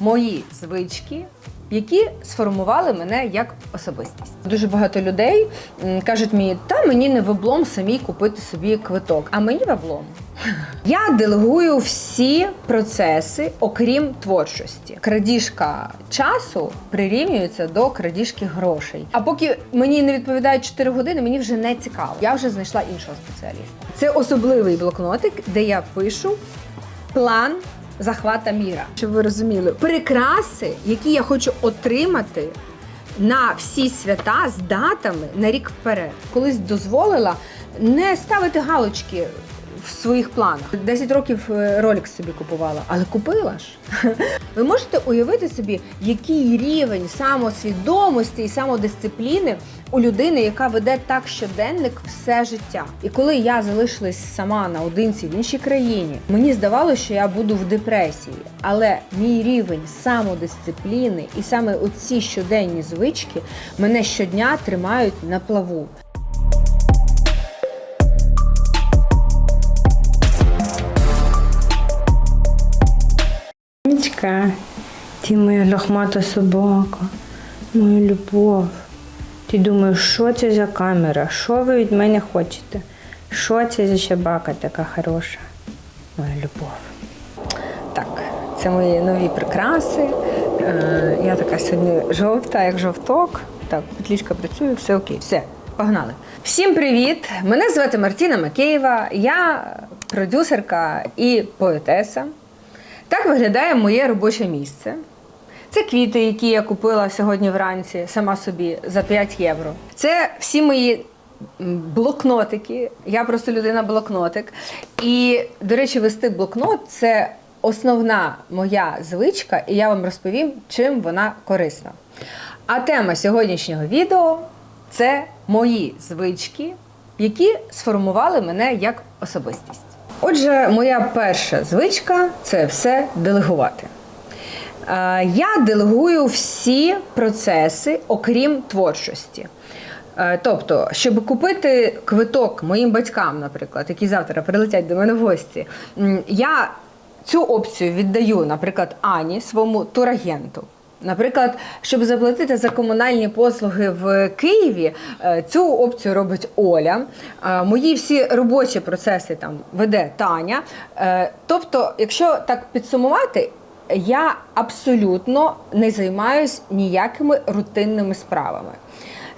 мої звички, які сформували мене як особистість. Дуже багато людей кажуть мені, та мені не в облом самій купити собі квиток, а мені в облом. Я делегую всі процеси, окрім творчості. Крадіжка часу прирівнюється до крадіжки грошей. А поки мені не відповідають 4 години, мені вже не цікаво. Я вже знайшла іншого спеціаліста. Це особливий блокнотик, де я пишу план захвата міра. Щоб ви розуміли, прикраси, які я хочу отримати на всі свята з датами на рік вперед. Колись дозволила не ставити галочки в своїх планах. 10 років е, Rolex собі купувала, але купила ж. Ви можете уявити собі, який рівень самосвідомості і самодисципліни у людини, яка веде так щоденник все життя. І коли я залишилась сама наодинці в іншій країні, мені здавалося, що я буду в депресії. Але мій рівень самодисципліни і саме оці щоденні звички мене щодня тримають на плаву. Ти моя лохмата собака, моя любов. Ти думаєш, що це за камера? Що ви від мене хочете? Що це за собака така хороша? Моя любов. Так, це мої нові прикраси. Е, я така сьогодні жовта, як жовток. Так, петлічка працює, все окей, все, погнали. Всім привіт! Мене звати Мартіна Макеєва, я продюсерка і поетеса. Так виглядає моє робоче місце. Це квіти, які я купила сьогодні вранці сама собі за 5 євро. Це всі мої блокнотики. Я просто людина блокнотик. І, до речі, вести блокнот це основна моя звичка, і я вам розповім, чим вона корисна. А тема сьогоднішнього відео це мої звички, які сформували мене як особистість. Отже, моя перша звичка це все делегувати. Е, Я делегую всі процеси, окрім творчості. Е, Тобто, щоб купити квиток моїм батькам, наприклад, які завтра прилетять до мене в гості, я цю опцію віддаю, наприклад, Ані, своєму турагенту. Наприклад, щоб заплатити за комунальні послуги в Києві, е, цю опцію робить Оля. Мої всі робочі процеси там веде Таня. Тобто, якщо так підсумувати, я абсолютно не займаюсь ніякими рутинними справами.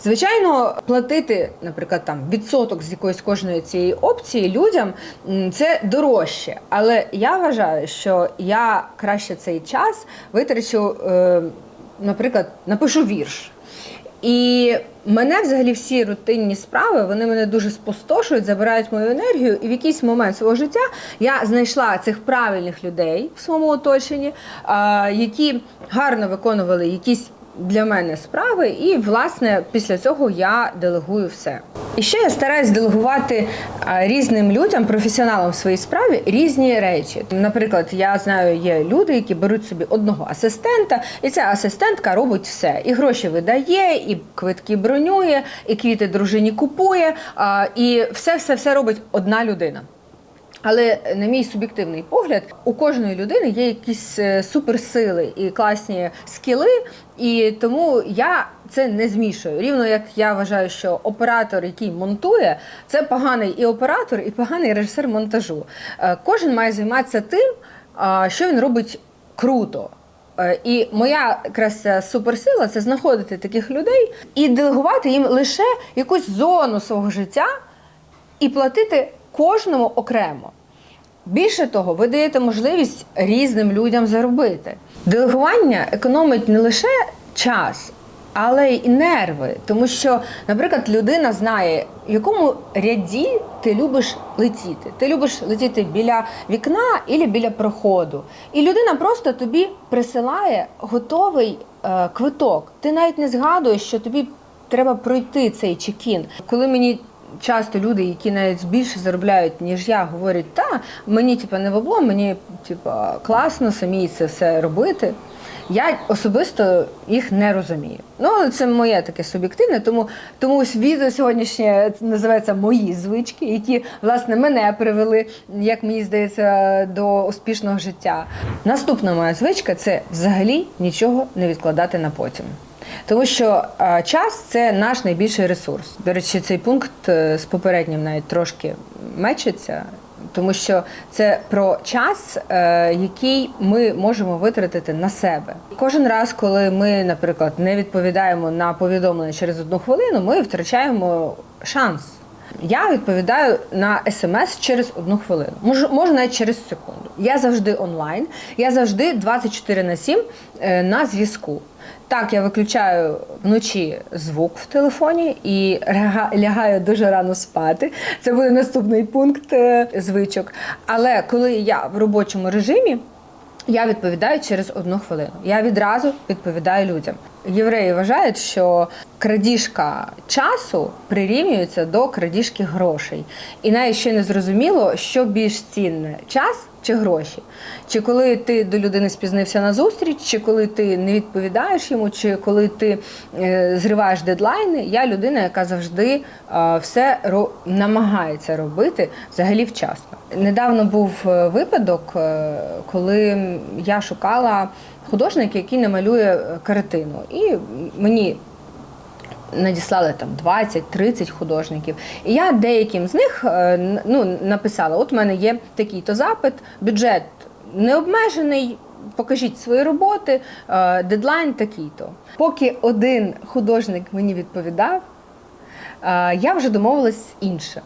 Звичайно, платити, наприклад, там відсоток з якоїсь кожної цієї опції людям це дорожче. Але я вважаю, що я краще цей час витрачу, е, наприклад, напишу вірш. І мене взагалі всі рутинні справи вони мене дуже спустошують, забирають мою енергію. І в якийсь момент свого життя я знайшла цих правильних людей в своєму оточенні, які гарно виконували якісь для мене справи, і власне після цього я делегую все. І ще я стараюсь делегувати різним людям, професіоналам в своїй справі, різні речі. Наприклад, я знаю, є люди, які беруть собі одного асистента, і ця асистентка робить все. І гроші видає, і квитки бронює, і квіти дружині купує, і все, все, все робить одна людина. Але на мій суб'єктивний погляд, у кожної людини є якісь е, суперсили і класні скіли, і тому я це не змішую. Рівно як я вважаю, що оператор, який монтує, це поганий і оператор, і поганий режисер монтажу. Е, Кожен має займатися тим, що він робить круто. Е, І моя якраз суперсила це знаходити таких людей і делегувати їм лише якусь зону свого життя і платити кожному окремо. Більше того, ви даєте можливість різним людям заробити. Делегування економить не лише час, але й нерви. Тому що, наприклад, людина знає, в якому ряді ти любиш летіти. Ти любиш летіти біля вікна або біля проходу. І людина просто тобі присилає готовий е, квиток. Ти навіть не згадуєш, що тобі треба пройти цей чекін. Коли мені часто люди, які навіть більше заробляють, ніж я, говорять, та мені типу, не в облом, мені типу, класно самі це все робити. Я особисто їх не розумію. Ну, це моє таке суб'єктивне, тому, тому відео сьогоднішнє називається Мої звички, які власне мене привели, як мені здається, до успішного життя. Наступна моя звичка це взагалі нічого не відкладати на потім. Тому що е, час це наш найбільший ресурс. До речі, цей пункт е, з попереднім навіть трошки мечиться, тому що це про час, е, який ми можемо витратити на себе. Кожен раз, коли ми, наприклад, не відповідаємо на повідомлення через одну хвилину, ми втрачаємо шанс. Я відповідаю на смс через одну хвилину, можу, можу навіть через секунду. Я завжди онлайн, я завжди 24 на 7 е, на зв'язку. Так, я виключаю вночі звук в телефоні і лягаю дуже рано спати. Це буде наступний пункт е, звичок. Але коли я в робочому режимі, я відповідаю через одну хвилину. Я відразу відповідаю людям. Євреї вважають, що крадіжка часу прирівнюється до крадіжки грошей. І навіть ще не зрозуміло, що більш цінне час чи гроші. Чи коли ти до людини спізнився на зустріч, чи коли ти не відповідаєш йому, чи коли ти е, зриваєш дедлайни. Я людина, яка завжди е, все намагається робити взагалі вчасно. Недавно був е, випадок, коли я шукала художника, який намалює е, картину. І мені надіслали там 20-30 художників. І я деяким з них е, ну, написала: от у мене є такий-то запит, бюджет необмежений. Покажіть свої роботи, е, дедлайн такий-то. Поки один художник мені відповідав, я вже домовилась з іншим.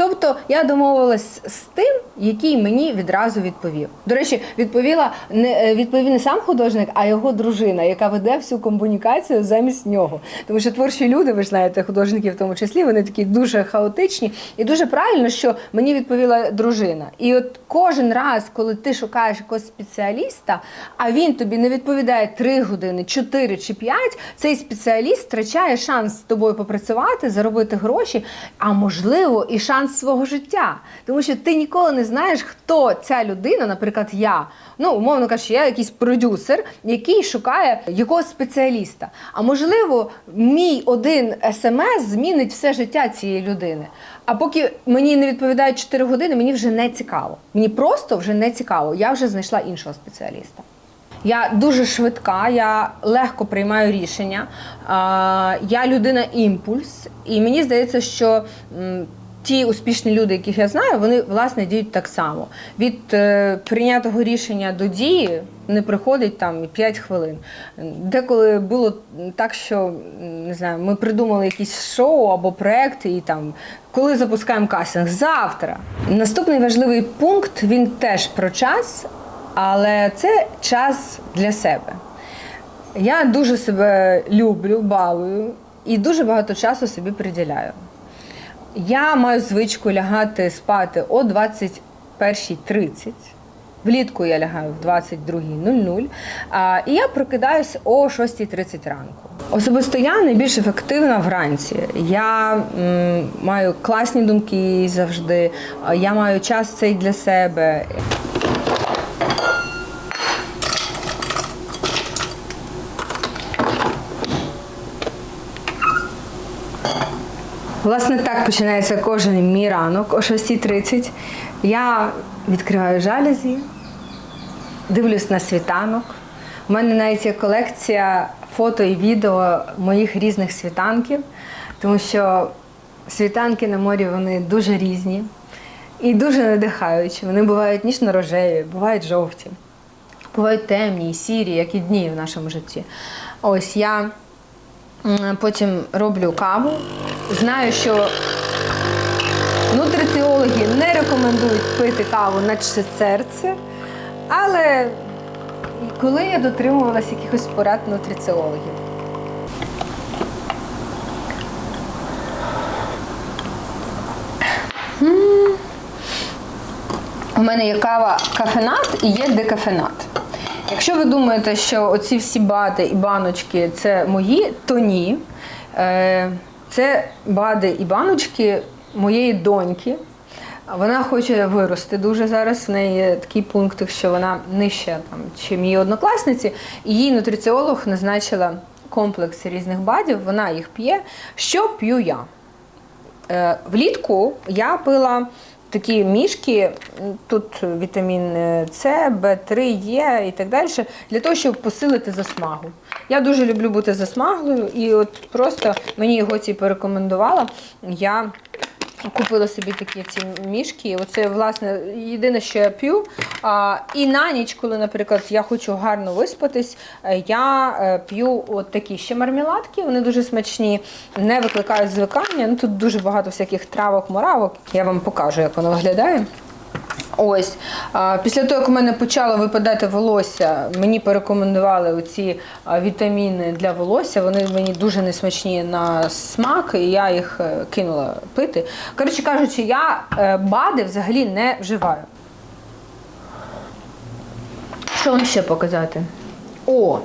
Тобто я домовилась з тим, який мені відразу відповів. До речі, відповіла не е, відповів не сам художник, а його дружина, яка веде всю комунікацію замість нього. Тому що творчі люди, ви ж знаєте, художники в тому числі, вони такі дуже хаотичні. І дуже правильно, що мені відповіла дружина. І от кожен раз, коли ти шукаєш якогось спеціаліста, а він тобі не відповідає 3 години, 4 чи 5, цей спеціаліст втрачає шанс з тобою попрацювати, заробити гроші, а можливо, і шанс свого життя. Тому що ти ніколи не знаєш, хто ця людина, наприклад, я. Ну, умовно кажучи, я якийсь продюсер, який шукає якогось спеціаліста. А можливо, мій один смс змінить все життя цієї людини. А поки мені не відповідають 4 години, мені вже не цікаво. Мені просто вже не цікаво. Я вже знайшла іншого спеціаліста. Я дуже швидка, я легко приймаю рішення. Я людина імпульс, і мені здається, що ті успішні люди, яких я знаю, вони власне діють так само. Від е, прийнятого рішення до дії не приходить там 5 хвилин. Деколи було так, що не знаю, ми придумали якісь шоу або проекти, і там коли запускаємо кастинг завтра. Наступний важливий пункт він теж про час, але це час для себе. Я дуже себе люблю, балую і дуже багато часу собі приділяю. Я маю звичку лягати спати о 21.30. Влітку я лягаю в 22.00, а, і я прокидаюсь о 6.30 ранку. Особисто я найбільш ефективна вранці. Я м, маю класні думки завжди, я маю час цей для себе. Власне, так починається кожен мій ранок о 6.30. Я відкриваю жалюзі, дивлюсь на світанок. У мене навіть є колекція фото і відео моїх різних світанків, тому що світанки на морі вони дуже різні і дуже надихаючі. Вони бувають ніжно-рожеві, бувають жовті, бувають темні, і сірі, як і дні в нашому житті. Ось я Потім роблю каву. Знаю, що нутриціологи не рекомендують пити каву на серце, але коли я дотримувалася якихось порад нутриціологів. У мене є кава кафенат і є декафенат. Якщо ви думаєте, що оці всі бади і баночки це мої, то ні. Це бади і баночки моєї доньки. Вона хоче вирости дуже зараз. В неї є такий пункт, що вона нижча, там, чим її однокласниці, і їй нутриціолог назначила комплекс різних бадів, вона їх п'є. Що п'ю я? Е, влітку я пила такі мішки, тут вітамін е, С, Б3 є і так далі, для того, щоб посилити засмагу. Я дуже люблю бути засмаглою, і от просто мені його ці порекомендувала. Я Купила собі такі ці мішки. Оце, власне, єдине, що я п'ю. А, і на ніч, коли, наприклад, я хочу гарно виспатись, е, я е, п'ю от такі ще мармеладки, вони дуже смачні, не викликають звикання. Ну, тут дуже багато всяких травок, моравок. Я вам покажу, як воно виглядає. Ось після того, як у мене почало випадати волосся, мені порекомендували оці вітаміни для волосся. Вони мені дуже несмачні на смак, і я їх е, кинула пити. Коротше кажучи, я е, бади взагалі не вживаю. Що вам ще показати? О!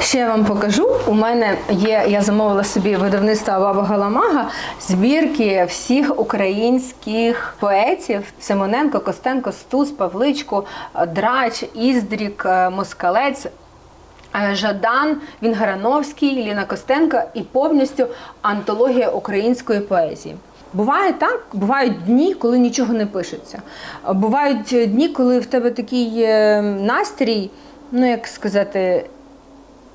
Ще я вам покажу. У мене є, я замовила собі видавництва Баба Галамага збірки всіх українських поетів: Симоненко, Костенко, Стус, Павличко, Драч, Іздрік, е, Москалець. е, Жадан, Вінграновський, Ліна Костенко і повністю антологія української поезії. Буває так, бувають дні, коли нічого не пишеться. Бувають дні, коли в тебе такий е, настрій, ну як сказати,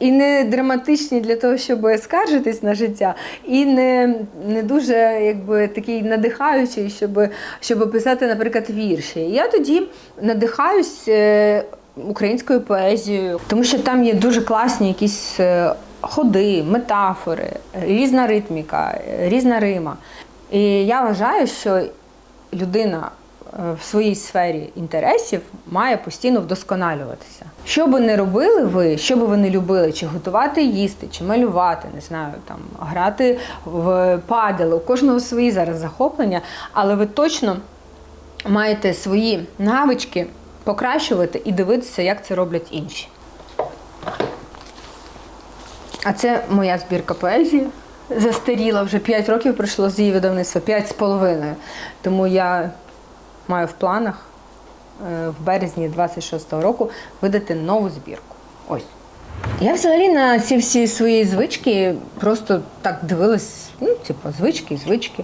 і не драматичні для того, щоб скаржитись на життя, і не, не дуже якби, такий надихаючий, щоб, щоб писати, наприклад, вірші. Я тоді надихаюсь е, українською поезією, тому що там є дуже класні якісь е, ходи, метафори, різна ритміка, різна рима. І я вважаю, що людина е, в своїй сфері інтересів має постійно вдосконалюватися. Що би не робили ви, що би ви не любили, чи готувати їсти, чи малювати, не знаю, там грати в падел, у кожного свої зараз захоплення, але ви точно маєте свої навички покращувати і дивитися, як це роблять інші. А це моя збірка поезії. Застаріла вже 5 років пройшло з її видавництва, 5 з половиною. Тому я маю в планах в березні 26-го року видати нову збірку. Ось. Я взагалі на ці всі свої звички просто так дивилась, ну, типу, звички, звички.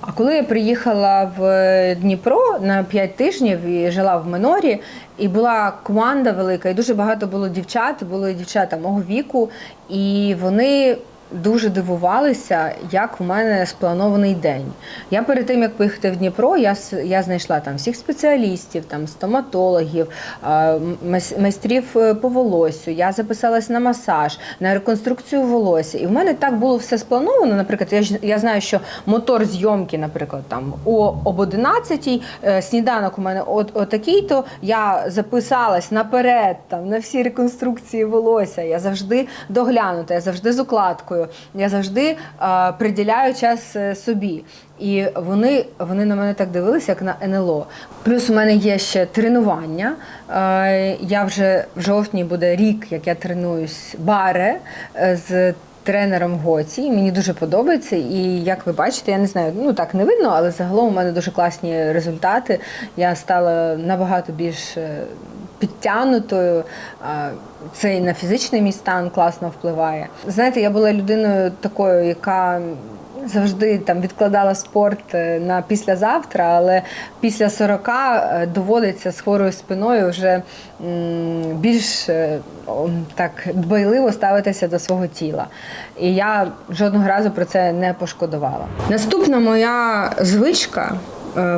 А коли я приїхала в Дніпро на 5 тижнів і жила в Минорі, і була команда велика, і дуже багато було дівчат, були дівчата мого віку, і вони дуже дивувалися, як в мене спланований день. Я перед тим, як поїхати в Дніпро, я, я знайшла там всіх спеціалістів, там стоматологів, майстрів е, по волосю. Я записалась на масаж, на реконструкцію волосся. І в мене так було все сплановано. Наприклад, я, я знаю, що мотор зйомки, наприклад, там о, об 11 е, сніданок у мене от, отакий-то. Я записалась наперед там, на всі реконструкції волосся. Я завжди доглянута, я завжди з укладкою, я завжди е, приділяю час е, собі. І вони, вони на мене так дивилися, як на НЛО. Плюс у мене є ще тренування. Е, Я вже в жовтні буде рік, як я тренуюсь баре з тренером Гоці. Мені дуже подобається. І як ви бачите, я не знаю, ну так не видно, але загалом у мене дуже класні результати. Я стала набагато більш підтягнутою. Це і на фізичний мій стан класно впливає. Знаєте, я була людиною такою, яка завжди там відкладала спорт е, на післязавтра, але після 40 е, доводиться з хворою спиною вже більш е, так дбайливо ставитися до свого тіла. І я жодного разу про це не пошкодувала. Наступна моя звичка,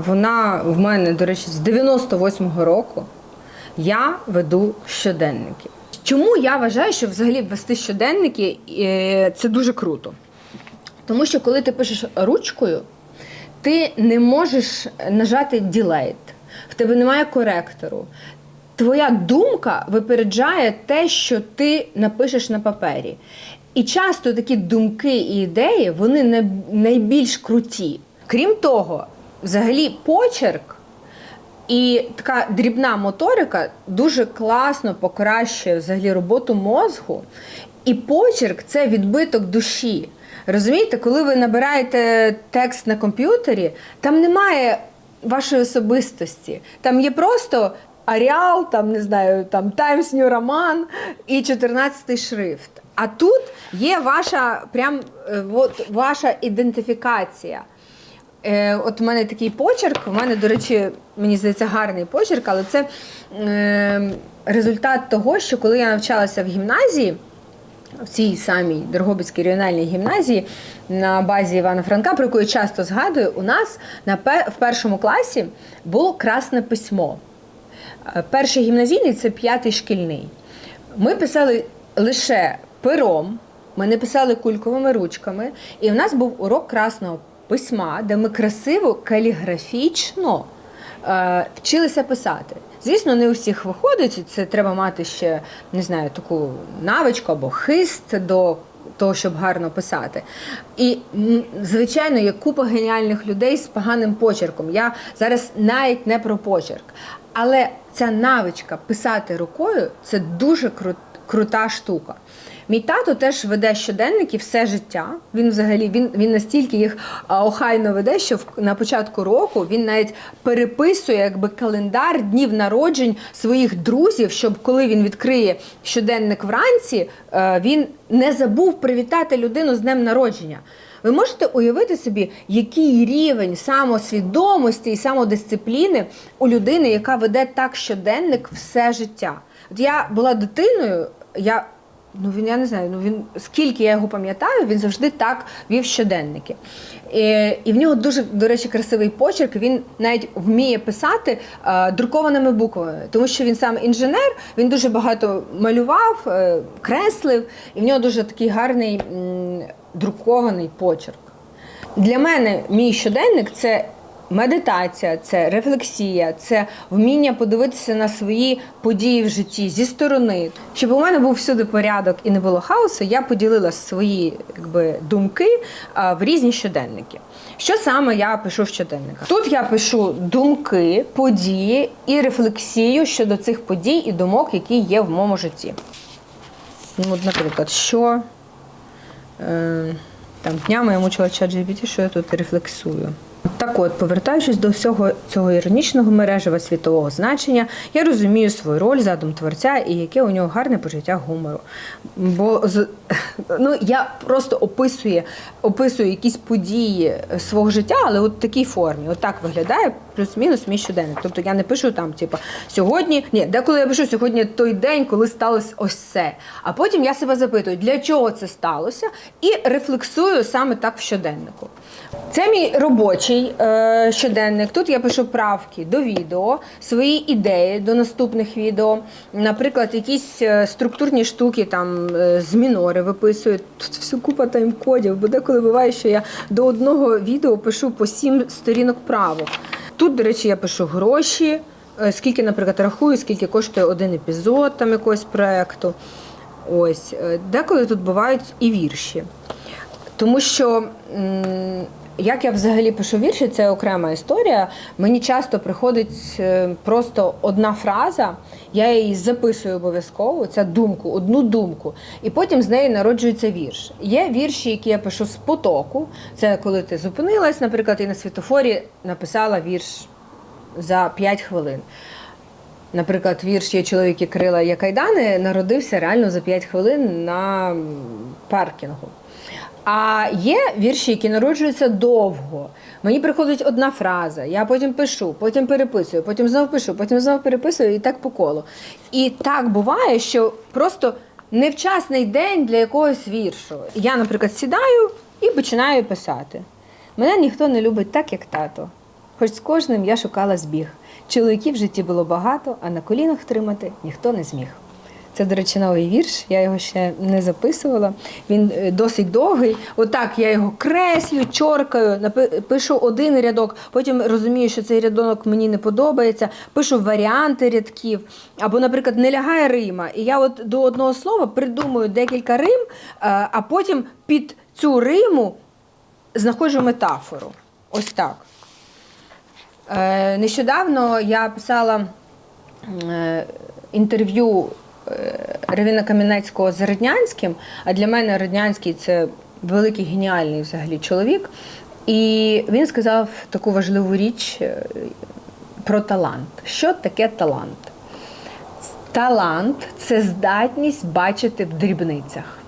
вона в мене, до речі, з 98-го року. Я веду щоденники. Чому я вважаю, що взагалі вести щоденники е, це дуже круто? Тому що коли ти пишеш ручкою, ти не можеш нажати ділейт, в тебе немає коректору. Твоя думка випереджає те, що ти напишеш на папері. І часто такі думки і ідеї вони найбільш круті. Крім того, взагалі почерк і така дрібна моторика дуже класно покращує взагалі роботу мозку. І почерк це відбиток душі. Розумієте, коли ви набираєте текст на комп'ютері, там немає вашої особистості. Там є просто аріал, там не знаю, там Times New Roman і 14 шрифт. А тут є ваша прям е, от, ваша ідентифікація. Е, от у мене такий почерк. У мене, до речі, мені здається, гарний почерк, але це е, результат того, що коли я навчалася в гімназії, в цій самій Дрогобицькій регіональній гімназії на базі Івана Франка, про яку я часто згадую, у нас на в першому класі було красне письмо. Е, Перший гімназійний це п'ятий шкільний. Ми писали лише пером, ми не писали кульковими ручками, і в нас був урок красного письма, де ми красиво каліграфічно е, вчилися писати. Звісно, не у всіх виходить, це треба мати ще не знаю, таку навичку або хист до того, щоб гарно писати. І, звичайно, є купа геніальних людей з поганим почерком. Я зараз навіть не про почерк. Але ця навичка писати рукою це дуже кру- крута штука. Мій тато теж веде щоденники все життя. Він взагалі він, він настільки їх охайно веде, що в, на початку року він навіть переписує якби календар днів народжень своїх друзів, щоб коли він відкриє щоденник вранці, е, він не забув привітати людину з днем народження. Ви можете уявити собі, який рівень самосвідомості і самодисципліни у людини, яка веде так щоденник все життя. От я була дитиною, я ну він я не знаю, ну він скільки я його пам'ятаю, він завжди так вів щоденники. І, і в нього дуже, до речі, красивий почерк. Він навіть вміє писати е, друкованими буквами, тому що він сам інженер, він дуже багато малював, е, креслив, і в нього дуже такий гарний м, друкований почерк. Для мене мій щоденник це медитація, це рефлексія, це вміння подивитися на свої події в житті зі сторони. Щоб у мене був всюди порядок і не було хаосу, я поділила свої якби, думки в різні щоденники. Що саме я пишу в щоденниках? Тут я пишу думки, події і рефлексію щодо цих подій і думок, які є в моєму житті. Ну, от, наприклад, що е, там днями я мучила чат GPT, що я тут рефлексую. Так от, повертаючись до всього цього іронічного мережева світового значення, я розумію свою роль задум творця і яке у нього гарне почуття гумору. Бо ну, я просто описую, описую якісь події свого життя, але от в такій формі. От виглядає плюс-мінус мій щоденник. Тобто я не пишу там, типу, сьогодні, ні, деколи я пишу сьогодні той день, коли сталося ось це. А потім я себе запитую, для чого це сталося, і рефлексую саме так в щоденнику. Це мій робочий е, щоденник. Тут я пишу правки до відео, свої ідеї до наступних відео. Наприклад, якісь е, структурні штуки там е, з мінори виписую. Тут всю купа тайм-кодів, бо деколи буває, що я до одного відео пишу по сім сторінок правок. Тут, до речі, я пишу гроші, е, скільки, наприклад, рахую, скільки коштує один епізод там якогось проєкту. Ось е, деколи тут бувають і вірші. Тому що як я взагалі пишу вірші, це окрема історія. Мені часто приходить е, просто одна фраза, я її записую обов'язково, ця думку, одну думку, і потім з неї народжується вірш. Є вірші, які я пишу з потоку. Це коли ти зупинилась, наприклад, і на світофорі написала вірш за 5 хвилин. Наприклад, вірш є чоловік і крила є кайдани народився реально за 5 хвилин на паркінгу. А є вірші, які народжуються довго. Мені приходить одна фраза, я потім пишу, потім переписую, потім знову пишу, потім знову переписую і так по колу. І так буває, що просто невчасний день для якогось віршу. Я, наприклад, сідаю і починаю писати. Мене ніхто не любить так, як тато. Хоч з кожним я шукала збіг. Чоловіків в житті було багато, а на колінах тримати ніхто не зміг. Це, до речі, новий вірш. Я його ще не записувала. Він е, досить довгий. Отак я його креслю, чоркаю, пишу один рядок, потім розумію, що цей рядок мені не подобається. Пишу варіанти рядків. Або, наприклад, не лягає Рима. І я от до одного слова придумую декілька рим, е, а потім під цю риму знаходжу метафору. Ось так. Е, Нещодавно я писала інтерв'ю е, Равіна Кам'янецького з Роднянським, а для мене Роднянський це великий геніальний взагалі чоловік. І він сказав таку важливу річ е, про талант. Що таке талант? Талант це здатність бачити в дрібницях.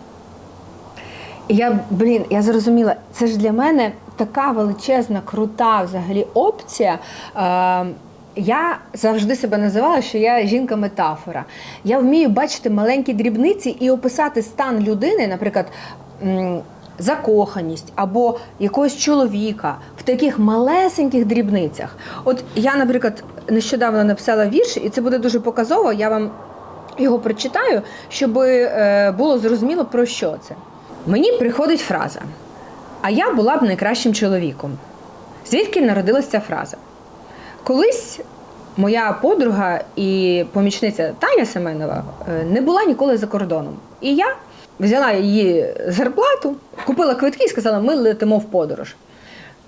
І я, блін, я зрозуміла, це ж для мене така величезна, крута взагалі опція. Е, я завжди себе називала, що я жінка-метафора. Я вмію бачити маленькі дрібниці і описати стан людини, наприклад, закоханість або якогось чоловіка в таких малесеньких дрібницях. От я, наприклад, нещодавно написала вірш, і це буде дуже показово. Я вам його прочитаю, щоб е, було зрозуміло про що це. Мені приходить фраза: А я була б найкращим чоловіком. Звідки народилася ця фраза? Колись моя подруга і помічниця Таня Семенова е, не була ніколи за кордоном. І я взяла її зарплату, купила квитки і сказала, ми летимо в подорож.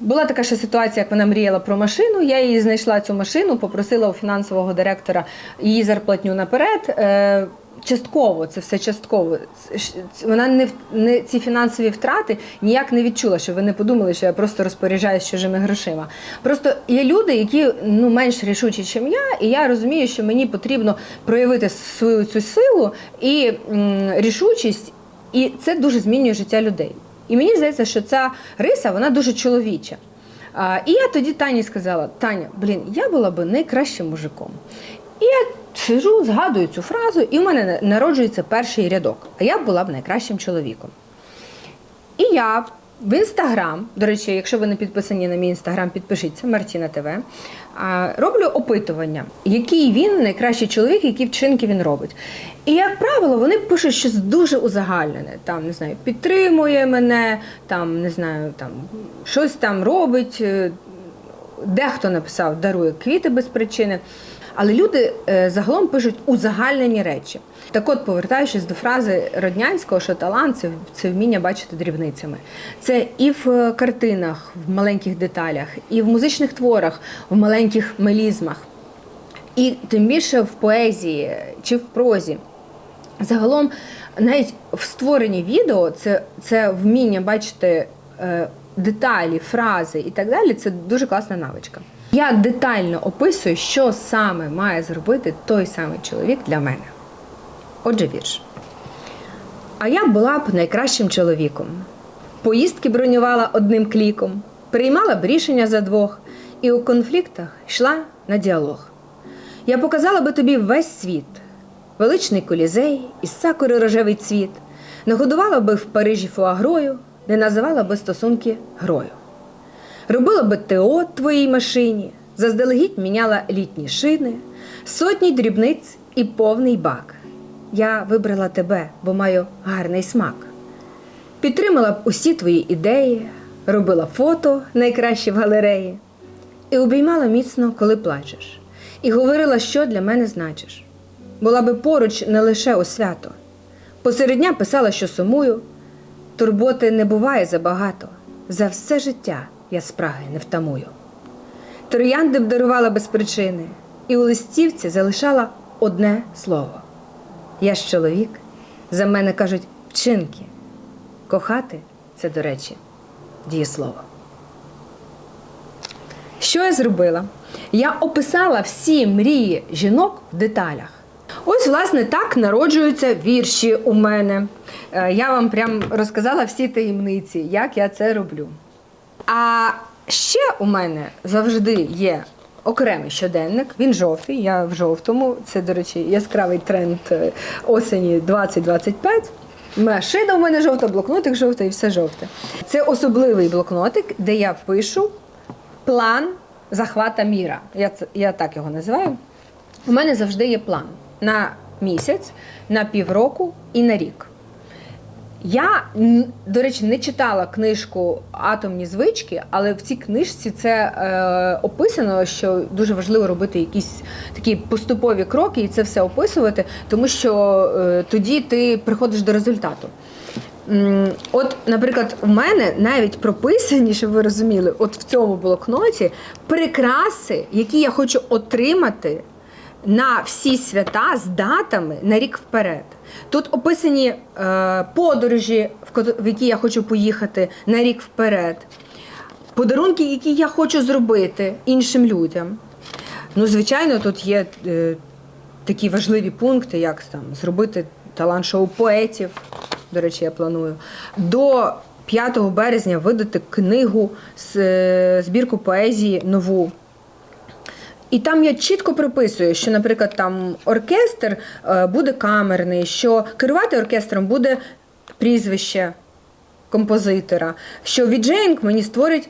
Була така ще ситуація, як вона мріяла про машину. Я її знайшла цю машину, попросила у фінансового директора її зарплатню наперед. Частково, це все частково. Вона не, не ці фінансові втрати ніяк не відчула, що ви не подумали, що я просто розпоряджаюсь чужими грошима. Просто є люди, які ну менш рішучі, ніж я, і я розумію, що мені потрібно проявити свою цю силу і м, рішучість, і це дуже змінює життя людей. І мені здається, що ця риса вона дуже чоловіча. А, і я тоді Тані сказала: Таня, блін, я була би найкращим мужиком. І я сижу, згадую цю фразу, і в мене народжується перший рядок. А я була б найкращим чоловіком. І я в інстаграм, до речі, якщо ви не підписані на мій інстаграм, підпишіться Мартіна ТВ. Роблю опитування, який він найкращий чоловік, які вчинки він робить. І, як правило, вони пишуть щось дуже узагальнене. Там, не знаю, підтримує мене, там, не знаю, там щось там робить. е, Дехто написав, дарує квіти без причини. Але люди е, загалом пишуть узагальнені речі. Так от, повертаючись до фрази Роднянського, що талант це, це вміння бачити дрібницями. Це і в картинах, в маленьких деталях, і в музичних творах, в маленьких мелізмах, і тим більше в поезії чи в прозі. Загалом, навіть в створенні відео це, це вміння бачити е, деталі, фрази і так далі. Це дуже класна навичка. Я детально описую, що саме має зробити той самий чоловік для мене. Отже, вірш. А я була б найкращим чоловіком. Поїздки бронювала одним кліком, приймала б рішення за двох і у конфліктах йшла на діалог. Я показала би тобі весь світ, величний колізей із сакури рожевий цвіт, нагодувала би в Парижі фуагрою, не називала би стосунки грою. Робила би ТО твоїй машині, заздалегідь міняла літні шини, сотні дрібниць і повний бак. Я вибрала тебе, бо маю гарний смак. Підтримала б усі твої ідеї, робила фото найкращі в галереї, і обіймала міцно, коли плачеш, і говорила, що для мене значиш. Була би поруч не лише у свято. Посеред дня писала, що сумую. Турботи не буває забагато. За все життя я спраги не втамую. Троянди б дарувала без причини, і у листівці залишала одне слово. Я ж чоловік, за мене кажуть вчинки. Кохати це, до речі, дієслово. Що я зробила? Я описала всі мрії жінок в деталях. Ось, власне, так народжуються вірші у мене. Е, Я вам прям розказала всі таємниці, як я це роблю. А ще у мене завжди є окремий щоденник. Він жовтий, я в жовтому. Це, до речі, яскравий тренд е, осені 2025. Машина у мене жовта, блокнотик жовтий і все жовте. Це особливий блокнотик, де я пишу план захвата міра. Я, я так його називаю. У мене завжди є план на місяць, на півроку і на рік. Я, до речі, не читала книжку Атомні звички, але в цій книжці це е, описано, що дуже важливо робити якісь такі поступові кроки і це все описувати, тому що е, тоді ти приходиш до результату. От, наприклад, у мене навіть прописані, щоб ви розуміли, от в цьому блокноті прикраси, які я хочу отримати на всі свята з датами на рік вперед. Тут описані е, подорожі, в, які я хочу поїхати на рік вперед. подарунки, які я хочу зробити іншим людям. Ну, звичайно, тут є е, такі важливі пункти, як там зробити талант-шоу поетів. До речі, я планую. До 5 березня видати книгу з е, збірку поезії нову. І там я чітко прописую, що, наприклад, там оркестр е, буде камерний, що керувати оркестром буде прізвище композитора, що віджейнг мені створить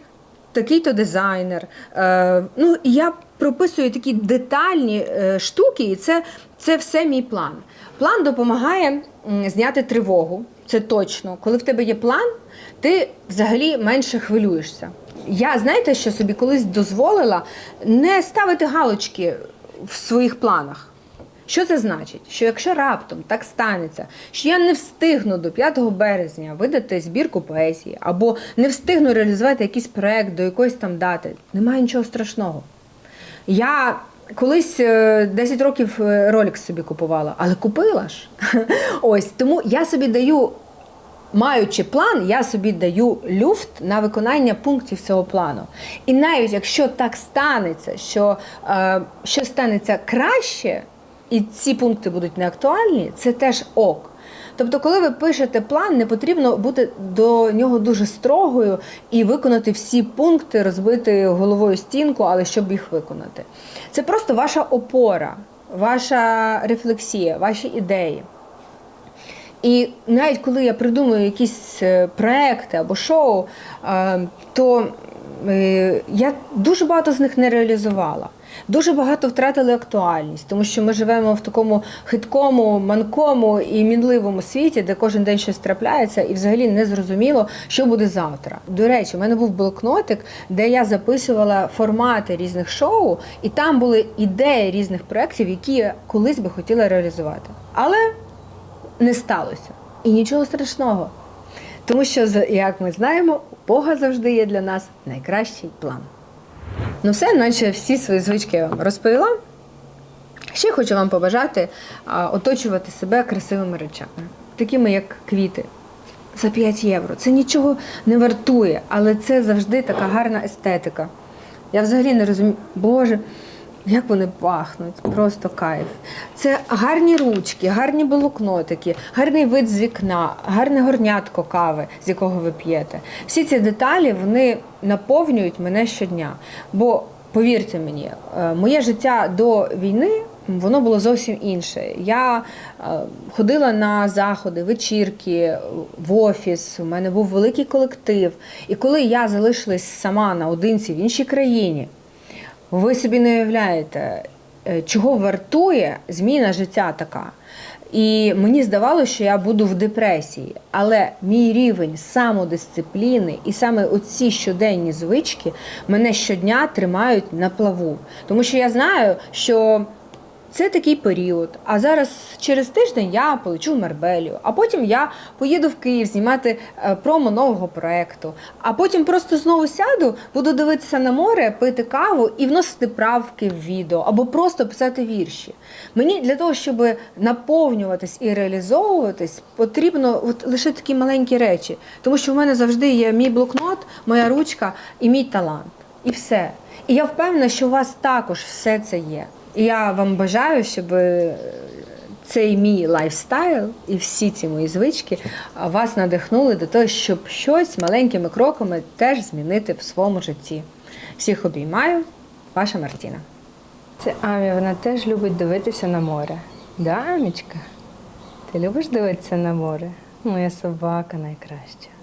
такий-то дизайнер. Е, ну, я прописую такі детальні е, штуки, і це, це все мій план. План допомагає зняти тривогу. Це точно. Коли в тебе є план, ти взагалі менше хвилюєшся. Я знаєте, що собі колись дозволила не ставити галочки в своїх планах. Що це значить? Що якщо раптом так станеться, що я не встигну до 5 березня видати збірку поезії, або не встигну реалізувати якийсь проект до якоїсь там дати, немає нічого страшного. Я колись е, 10 років е, ролик собі купувала, але купила ж. Ось тому я собі даю. Маючи план, я собі даю люфт на виконання пунктів цього плану. І навіть якщо так станеться, що е, щось станеться краще, і ці пункти будуть неактуальні, це теж ок. Тобто, коли ви пишете план, не потрібно бути до нього дуже строгою і виконати всі пункти, розбити головою стінку, але щоб їх виконати. Це просто ваша опора, ваша рефлексія, ваші ідеї. І навіть коли я придумую якісь е, проекти або шоу, е, то е, я дуже багато з них не реалізувала. Дуже багато втратили актуальність, тому що ми живемо в такому хиткому, манкому і мінливому світі, де кожен день щось трапляється, і взагалі не зрозуміло, що буде завтра. До речі, у мене був блокнотик, де я записувала формати різних шоу, і там були ідеї різних проєктів, які я колись би хотіла реалізувати. Але не сталося. І нічого страшного. Тому що, як ми знаємо, у Бога завжди є для нас найкращий план. Ну все, наче всі свої звички я вам розповіла. Ще хочу вам побажати а, оточувати себе красивими речами, такими як квіти. За 5 євро. Це нічого не вартує, але це завжди така гарна естетика. Я взагалі не розумію, Боже, як вони пахнуть, просто кайф. Це гарні ручки, гарні блокнотики, гарний вид з вікна, гарне горнятко кави, з якого ви п'єте. Всі ці деталі вони наповнюють мене щодня. Бо повірте мені, е, моє життя до війни воно було зовсім інше. Я е, ходила на заходи, вечірки, в офіс. У мене був великий колектив. І коли я залишилась сама наодинці в іншій країні, ви собі не уявляєте, е, чого вартує зміна життя така. І мені здавалося, що я буду в депресії. Але мій рівень самодисципліни і саме оці щоденні звички мене щодня тримають на плаву. Тому що я знаю, що це такий період. А зараз через тиждень я полечу в Марбелію, а потім я поїду в Київ знімати е, промо нового проекту. А потім просто знову сяду, буду дивитися на море, пити каву і вносити правки в відео або просто писати вірші. Мені для того, щоб наповнюватись і реалізовуватись, потрібно от лише такі маленькі речі, тому що в мене завжди є мій блокнот, моя ручка і мій талант. І все. І я впевнена, що у вас також все це є. Я вам бажаю, щоб е, цей мій лайфстайл і всі ці мої звички вас надихнули до того, щоб щось маленькими кроками теж змінити в своєму житті. Всіх обіймаю, ваша Мартіна. Це Амі, вона теж любить дивитися на море. Да, Амічка? Ти любиш дивитися на море? Моя собака найкраща.